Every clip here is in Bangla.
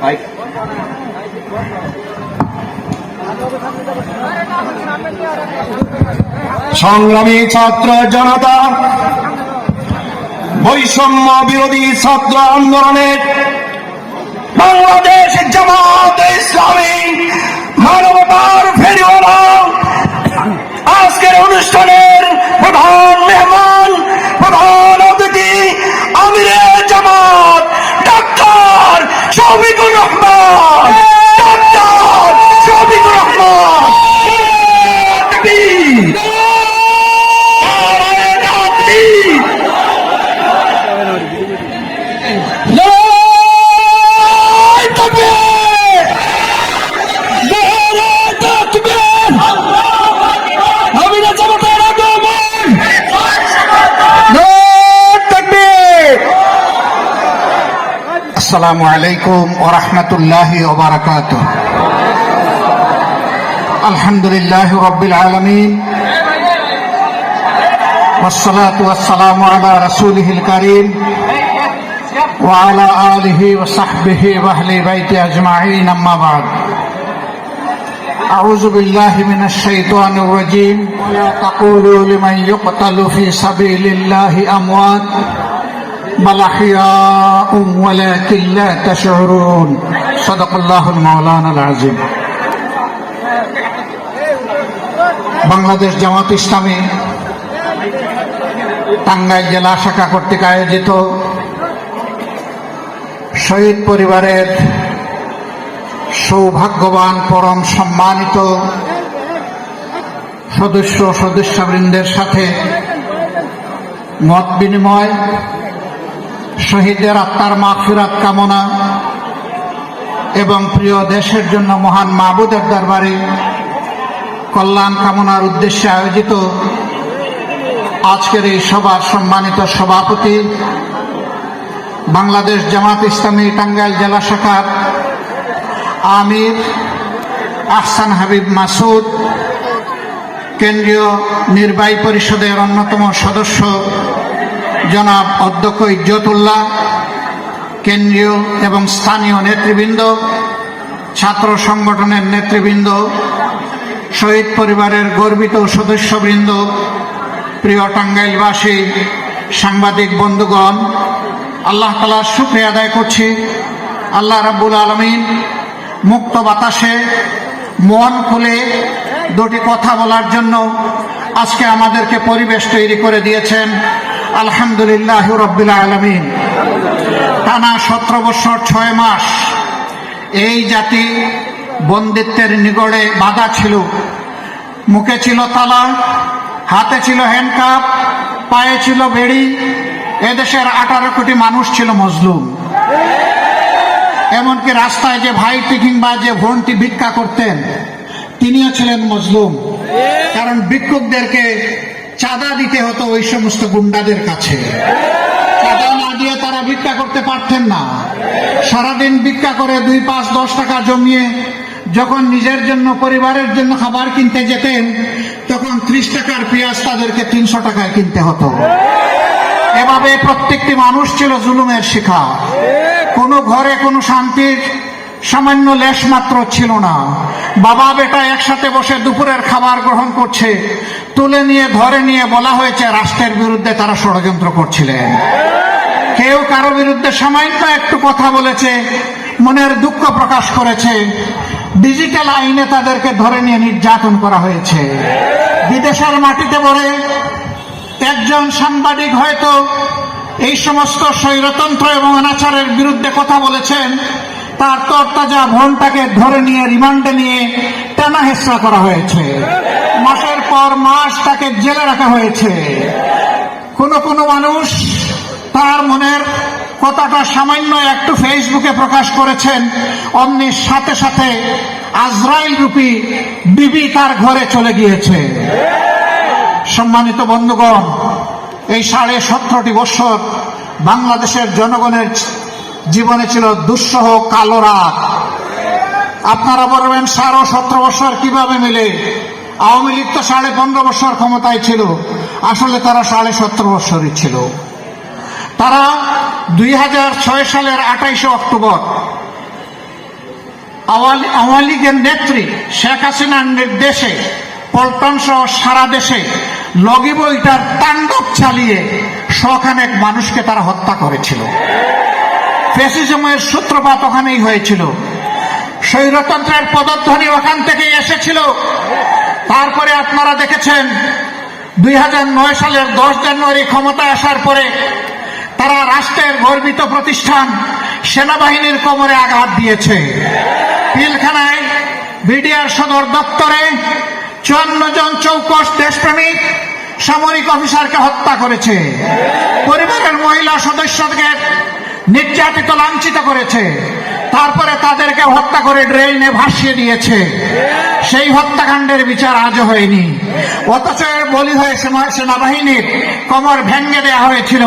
বাইক সংগ্রামী ছাত্র জনতা বৈষম্য বিরোধী ছাত্র আন্দোলনের বাংলাদেশ জামাত ইসলামী মানবতার ফেরিওয়ালা আসসালামু আলাইকুম ও রহমতুল্লাহ ওবরাকাত আলহামদুলিল্লাহ রব্বিল আলমিন والصلاة والسلام على رسوله الكريم وعلى آله وصحبه وأهل بيته أجمعين أما بعد أعوذ بالله من الشيطان الرجيم ولا تقولوا لمن يقتل في سبيل الله أموات بل أحياء ولكن لا تشعرون صدق الله المولانا العظيم বাংলাদেশ জামাত ইসলামী টাঙ্গাইল জেলা শাখা কর্তৃক আয়োজিত শহীদ পরিবারের সৌভাগ্যবান পরম সম্মানিত সদস্য সদস্যবৃন্দের সাথে মত বিনিময় শহীদদের আত্মার মাগফিরাত কামনা এবং প্রিয় দেশের জন্য মহান মাহবুদের দরবারে কল্যাণ কামনার উদ্দেশ্যে আয়োজিত আজকের এই সভার সম্মানিত সভাপতি বাংলাদেশ জামাত ইসলামী টাঙ্গাইল জেলা শাখার আমির আহসান হাবিব মাসুদ, কেন্দ্রীয় নির্বাহী পরিষদের অন্যতম সদস্য জনাব অধ্যক্ষ ইজ্জতুল্লাহ, কেন্দ্রীয় এবং স্থানীয় নেতৃবৃন্দ, ছাত্র সংগঠনের নেতৃবৃন্দ, শহীদ পরিবারের গর্বিত সদস্যবৃন্দ, প্রিয় টাঙ্গাইলবাসী, সাংবাদিক বন্ধুগণ, আল্লাহ তালার শুক্রিয়া আদায় করছি। আল্লাহ রাব্বুল আলমিন মুক্ত বাতাসে, মন খুলে দুটি কথা বলার জন্য আজকে আমাদেরকে পরিবেশ তৈরি করে দিয়েছেন। আলহামদুলিল্লাহ রব্বিল আলমিন। টানা সতেরো বছর, ছয় মাস এই জাতি বন্দিত্বের নিগড়ে বাধা ছিল। মুখে ছিল তালা, হাতে ছিল হ্যান্ডকাপ পায়ে ছিল বেড়ি, এদেশের আঠারো কোটি মানুষ ছিল মজলুম। এমনকি রাস্তায় যে ভাইটি কিংবা যে বোনটি ভিক্ষা করতেন, তিনিও ছিলেন মজলুম। কারণ ভিক্ষুকদেরকে চাঁদা দিতে হতো ওই সমস্ত গুন্ডাদের কাছে। চাঁদা না দিয়ে তারা ভিক্ষা করতে পারতেন না। সারাদিন ভিক্ষা করে দুই পাঁচ দশ টাকা জমিয়ে যখন নিজের জন্য, পরিবারের জন্য খাবার কিনতে যেতেন, তখন ত্রিশ টাকার পেঁয়াজ তাদেরকে তিনশো টাকায় কিনতে হতো। এভাবে প্রত্যেকটি মানুষ ছিল জুলুমের শিখা কোনো ঘরে কোনো শান্তির সামান্য লেশ মাত্র ছিল না। বাবা বেটা একসাথে বসে দুপুরের খাবার গ্রহণ করছে। তুলে নিয়ে, ধরে নিয়ে বলা হয়েছে, রাষ্ট্রের বিরুদ্ধে তারা ষড়যন্ত্র করছিলেন। কেউ কারও বিরুদ্ধে সামান্য একটু কথা বলেছে, মনের দুঃখ প্রকাশ করেছে। ডিজিটাল আইনে তাদেরকে ধরে নিয়ে নির্যাতন করা হয়েছে। বিদেশের মাটিতে পড়ে একজন সাংবাদিক হয়তো এই সমস্ত স্বৈরতন্ত্র এবং অনাচারের বিরুদ্ধে কথা বলেছেন। তার তরতাজা ভনটাকে ধরে নিয়ে, রিমান্ডে নিয়ে টানা হেসরা করা হয়েছে। মাসের পর মাস তাকে জেলে রাখা হয়েছে। কোন কোন মানুষ তার মনের কথাটা সামান্য একটু ফেসবুকে প্রকাশ করেছেন, অমনি সাথে সাথে আজরাইল রূপী বিবি তার ঘরে চলে গিয়েছে। সম্মানিত বন্ধুগণ, এই সাড়ে সতেরোটি বছর বাংলাদেশের জনগণের জীবনে ছিল দুঃসহ কালো রাত। আপনারা বলবেন সাড়ে সতেরো বছর কীভাবে মিলে? আওয়ামী লীগ তো সাড়ে পনেরো বছর ক্ষমতায় ছিল। আসলে তারা সাড়ে সতেরো বছরই ছিল। তারা দুই হাজার ছয় সালের আঠাইশে অক্টোবর আওয়ামী লীগের নেত্রী শেখ হাসিনার নির্দেশে পল্টন সহ সারা দেশে লগি বইটার তাণ্ডব চালিয়ে শখানেক মানুষকে তারা হত্যা করেছিল। ফেসিজমের সূত্রপাত ওখানেই হয়েছিল। স্বৈরতন্ত্রের পদধ্বনি ওখান থেকেই এসেছিল। তারপরে আপনারা দেখেছেন, দুই হাজার নয় সালের দশ জানুয়ারি ক্ষমতায় আসার পরে তারা রাষ্ট্রের গর্বিত প্রতিষ্ঠান সেনাবাহিনীর কোমরে আঘাত দিয়েছে। পিলখানায় বিডিআর সদর দপ্তরে চুয়ান্ন জন চৌকস দেশপ্রেমিক সামরিক অফিসারকে হত্যা করেছে। পরিবারের মহিলা সদস্যকে নির্যাতিত লাঞ্ছিত করেছে। তারপরে তাদেরকে হত্যা করে ড্রেনে ভাসিয়ে দিয়েছে। সেই হত্যাকাণ্ডের বিচার আজও হয়নি। অথচ বলি হয়ে সেনাবাহিনীর কমর ভেঙ্গে দেওয়া হয়েছিল।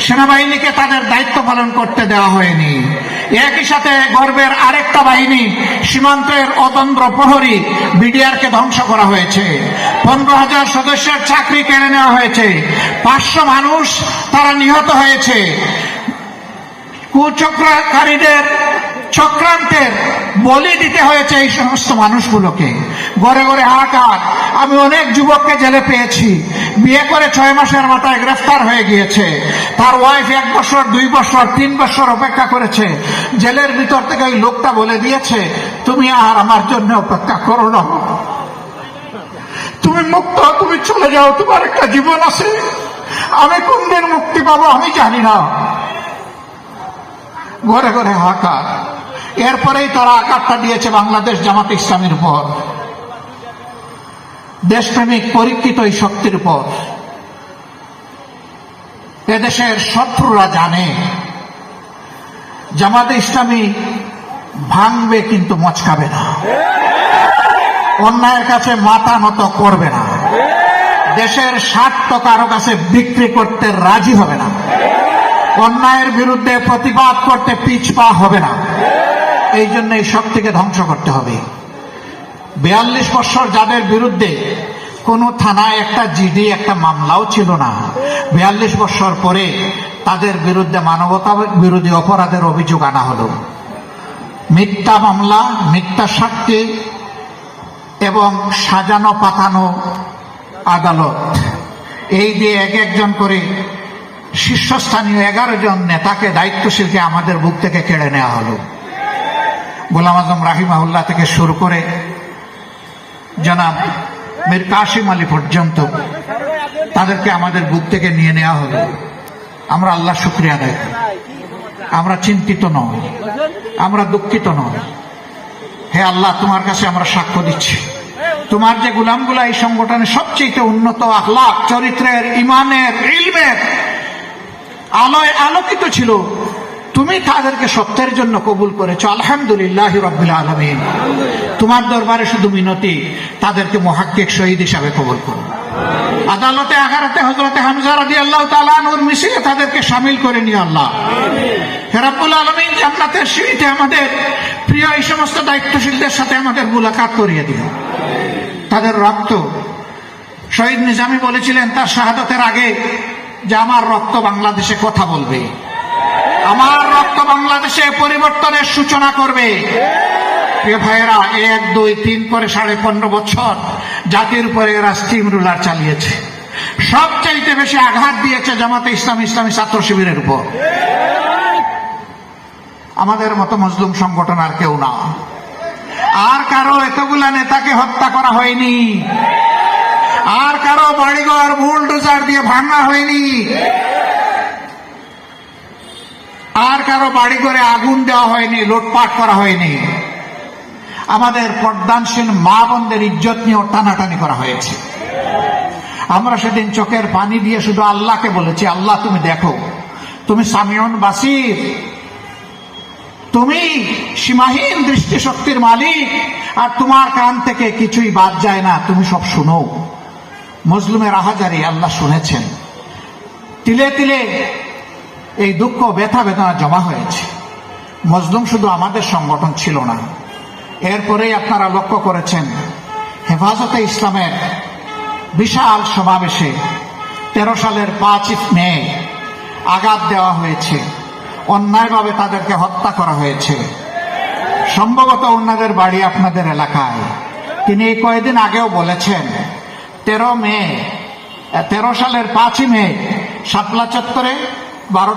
সেনাবাহিনীকে তাদের দায়িত্ব পালন করতে দেওয়া হয়নি। একই সাথে গর্বের আরেকটা বাহিনী, সীমান্তের অতন্ত্র প্রহরী বিডিআরকে ধ্বংস করা হয়েছে। পনেরো হাজার সদস্যের চাকরি কেড়ে নেওয়া হয়েছে। পাঁচশো মানুষ তারা নিহত হয়েছে। কুচক্রকারীদের, চক্রান্তের বলি দিতে হয়েছে এই সমস্ত মানুষগুলোকে। গড়ে গড়ে হাহাকার আমি অনেক যুবককে জেলে পেয়েছি। বিয়ে করে ছয় মাসের মাথায় গ্রেফতার হয়ে গিয়েছে। তার ওয়াইফ এক বছর, দুই বছর, তিন বছর অপেক্ষা করেছে। জেলের ভিতর থেকে ওই লোকটা বলে দিয়েছে, তুমি আর আমার জন্য অপেক্ষা করো না। তুমি মুক্ত, তুমি চলে যাও। তোমার একটা জীবন আছে। আমি কোন দিন মুক্তি পাবো আমি জানি না। ঘরে ঘরে হাহাকার। এরপরেই তারা আকারটা দিয়েছে বাংলাদেশ জামাত ইসলামের উপর। দেশপ্রেমিক পরীক্ষিত এই শক্তির উপর। এদেশের শত্রুরা জানে, জামাত ইসলামী ভাঙবে কিন্তু মচকাবে না। অন্যায়ের কাছে মাথা নত করবে না। দেশের স্বার্থ কারও কাছে বিক্রি করতে রাজি হবে না। অন্যায়ের বিরুদ্ধে প্রতিবাদ করতে পিছপা হবে না। এই জন্য এই শক্তিকে ধ্বংস করতে হবে। বিয়াল্লিশ বছর যাদের বিরুদ্ধে কোনো থানায় একটা জিডি, একটা মামলাও ছিল না, বিয়াল্লিশ বছর পরে তাদের বিরুদ্ধে মানবতা বিরোধী অপরাধের অভিযোগ আনা হলো। মিথ্যা মামলা, মিথ্যা সাক্ষী এবং সাজানো পাতানো আদালত। এই দিয়ে এক একজন করে শীর্ষস্থানীয় এগারো জন নেতাকে দায়িত্বশীলকে আমাদের বুক থেকে কেড়ে নেওয়া হলো। গোলাম আজম রাহিমাহুল্লাহ থেকে শুরু করে জনাব মীর কাশিম আলী পর্যন্ত তাদেরকে আমাদের বুক থেকে নিয়ে নেওয়া হলো। আমরা আল্লাহ শুক্রিয়া করি। আমরা চিন্তিত নই আমরা দুঃখিত নই হে আল্লাহ, তোমার কাছে আমরা সাক্ষ্য দিচ্ছি। তোমার যে গুলামগুলা এই সংগঠনে সবচেয়ে উন্নত আখলাক চরিত্রের, ইমানের, ইলমের আলোয় আলোকিত ছিল। তুমি তাদেরকে সত্যের জন্য কবুল করেছ। আলহামদুলিল্লাহ আলমিন। তোমার দরবারে শুধু মিনতি তাদেরকে মহাক্কিক শহীদ হিসাবে কবুল করো। আদালতে আগারাতে হজরতে হামজা রাজি আল্লাহ তালানুর মিশিয়ে তাদেরকে সামিল করে নিয়ে আল্লাহ। হেরাবুল আলমিন জান্নাতের সিঁড়িতে আমাদের প্রিয় এই সমস্ত দায়িত্বশীলদের সাথে আমাদের মুলাকাত করিয়ে দিও। তাদের রক্ত শহীদ নিজামী বলেছিলেন তার শাহাদতের আগে যে আমার রক্ত বাংলাদেশে কথা বলবে। আমার রক্ত বাংলাদেশে পরিবর্তনের সূচনা করবে। ভাইয়েরা, এক, দুই, তিন করে সাড়ে পনেরো বছর জাতির উপরে এরা স্টিম রুলার চালিয়েছে। সবচাইতে বেশি আঘাত দিয়েছে জামাতে ইসলাম ইসলামী ছাত্র শিবিরের উপর। আমাদের মতো মজলুম সংগঠন আর কেউ না। আর কারও এতগুলা নেতাকে হত্যা করা হয়নি। আর কারও বাড়িঘর বুলডোজার দিয়ে ভাঙা হয়নি। আর কারও বাড়ি করে আগুন দেওয়া হয়নি, লুটপাট করা হয়নি। আমাদের পর্দানশীল মা বোনদের ইজ্জত নিয়েও টানাটানি করা হয়েছে। আমরা সেদিন চোখের পানি দিয়ে শুধু আল্লাহকে বলেছি, আল্লাহ, তুমি দেখো, তুমি সামিয়ন বাসির। তুমি সীমাহীন দৃষ্টিশক্তির মালিক, আর তোমার কান থেকে কিছুই বাদ যায় না, তুমি সব শুনো। মজলুমের আহাজারি আল্লাহ শুনেছেন। তিলে তিলে এই দুঃখ, ব্যথা, বেদনা জমা হয়েছে। মজলুম শুধু আমাদের সংগঠন ছিল না। এরপরেই আপনারা লক্ষ্য করেছেন, হেফাজতে ইসলামের বিশাল সমাবেশে তেরো সালের পাঁচ মে আঘাত দেওয়া হয়েছে। অন্যায়ভাবে তাদেরকে হত্যা করা হয়েছে। সম্ভবত ওনাদের বাড়ি আপনাদের এলাকায়। তিনি কয়েকদিন আগেও বলেছেন তেরো মে তেরো সালের পাঁচই মে সাতলা চত্বরে বারো